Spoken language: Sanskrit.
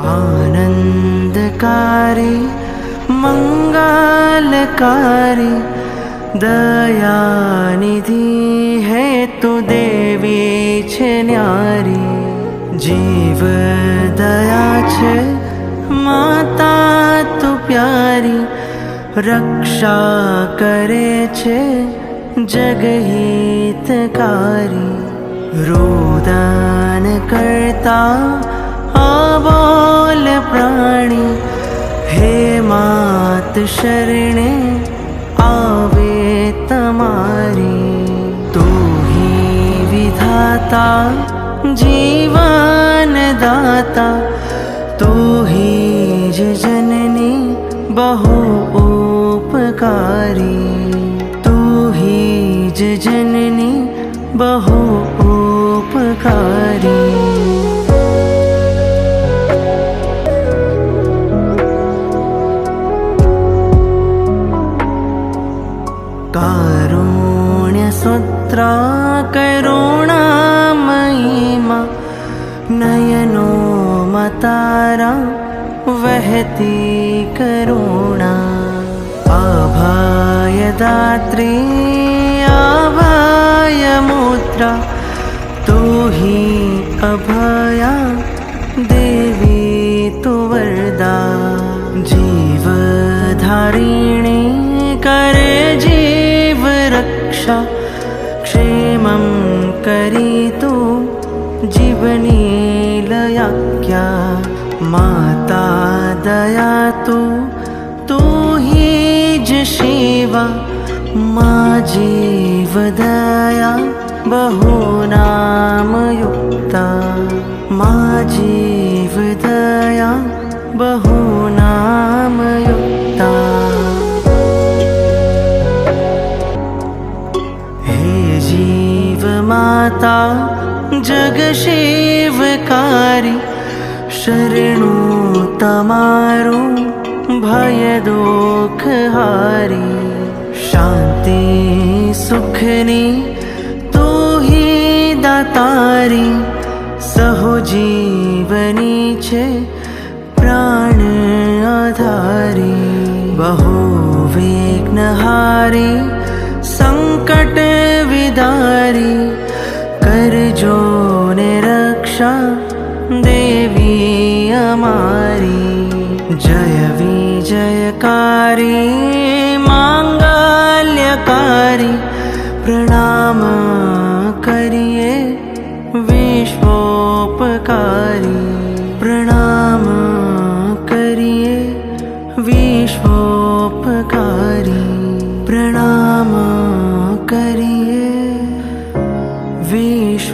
आनन्दकारी मङ्गलकारी दयानिधि है तु न्यारी। जीव दया माता तु प्यारी रक्षा करे जगहितकारी। रोदन करता शरणे आवे तमारी। तू ही विधाता जीवन दाता तू ही जननी बहु उपकारी। तू ही जननी बहु उपकारी कारुण्यसूत्रा करुणामयीमा नयनो मतारा वहति करुणा। अभयदात्री अभयमुद्रा तू ही अभया देवी तु वरदा। जीवधारिणी करे क्षेमं करितु जीवनी लयाख्या माता दया तु ही ज शिवा मा जीवदया बहु नामयुक्ता मा जीवदया बहु जीवमाता जगशिवकारी शरणु तमारु भय दुख हारी शान्ति सुखनी तू ही दातारी सहो जीवनी छे प्राण आधारी। बहु विघ्नहारी संकट अमारी जय विजयकारी माङ्गल्यकारी प्रणाम करिए विश्वोपकारी प्रणाम करिए विश्वोपकारी प्रणाम करिए विश्वोपकारी।